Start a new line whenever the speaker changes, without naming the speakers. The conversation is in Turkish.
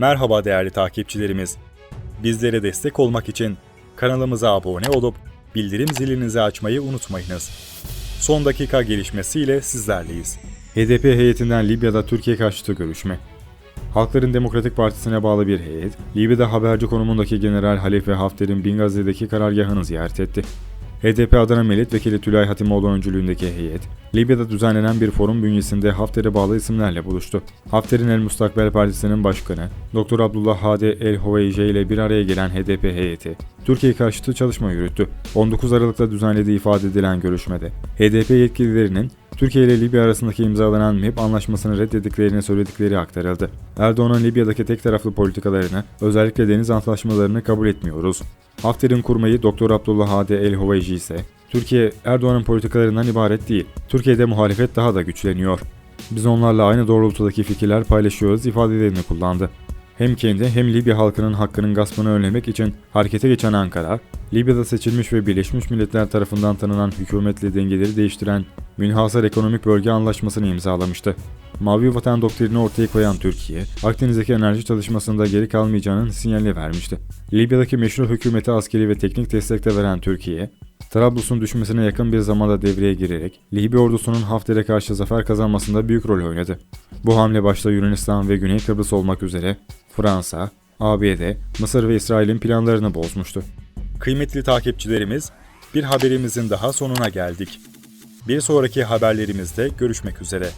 Merhaba değerli takipçilerimiz. Bizlere destek olmak için kanalımıza abone olup bildirim zilinizi açmayı unutmayınız. Son dakika gelişmesiyle sizlerleyiz. HDP heyetinden Libya'da Türkiye karşıtı görüşme. Halkların Demokratik Partisi'ne bağlı bir heyet, Libya'da haberci konumundaki General Halife Hafter'in Bingazi'deki karargahını ziyaret etti. HDP Adana Milletvekili Tülay Hatimoğlu öncülüğündeki heyet, Libya'da düzenlenen bir forum bünyesinde Hafter'e bağlı isimlerle buluştu. Hafter'in El Mustakbel Partisi'nin başkanı, Dr. Abdullah Hadi El Hoveyce ile bir araya gelen HDP heyeti, Türkiye karşıtı çalışma yürüttü. 19 Aralık'ta düzenlediği ifade edilen görüşmede, HDP yetkililerinin Türkiye ile Libya arasındaki imzalanan MİP anlaşmasını reddettiklerini söyledikleri aktarıldı. Erdoğan'ın Libya'daki tek taraflı politikalarını, özellikle deniz antlaşmalarını kabul etmiyoruz. Hafter'in kurmayı Dr. Abdullah Hadi El Hoveyci ise, Türkiye Erdoğan'ın politikalarından ibaret değil, Türkiye'de muhalefet daha da güçleniyor. Biz onlarla aynı doğrultudaki fikirler paylaşıyoruz ifadelerini kullandı. Hem kendi hem Libya halkının hakkının gaspını önlemek için harekete geçen Ankara, Libya'da seçilmiş ve Birleşmiş Milletler tarafından tanınan hükümetle dengeleri değiştiren Münhasır Ekonomik Bölge Anlaşması'nı imzalamıştı. Mavi Vatan doktrini ortaya koyan Türkiye, Akdeniz'deki enerji çalışmasında geri kalmayacağının sinyalini vermişti. Libya'daki meşru hükümete askeri ve teknik destek de veren Türkiye, Trablus'un düşmesine yakın bir zamanda devreye girerek Libya ordusunun Hafter'e karşı zafer kazanmasında büyük rol oynadı. Bu hamle başta Yunanistan ve Güney Kıbrıs olmak üzere Fransa, ABD, Mısır ve İsrail'in planlarını bozmuştu. Kıymetli takipçilerimiz, bir haberimizin daha sonuna geldik. Bir sonraki haberlerimizde görüşmek üzere.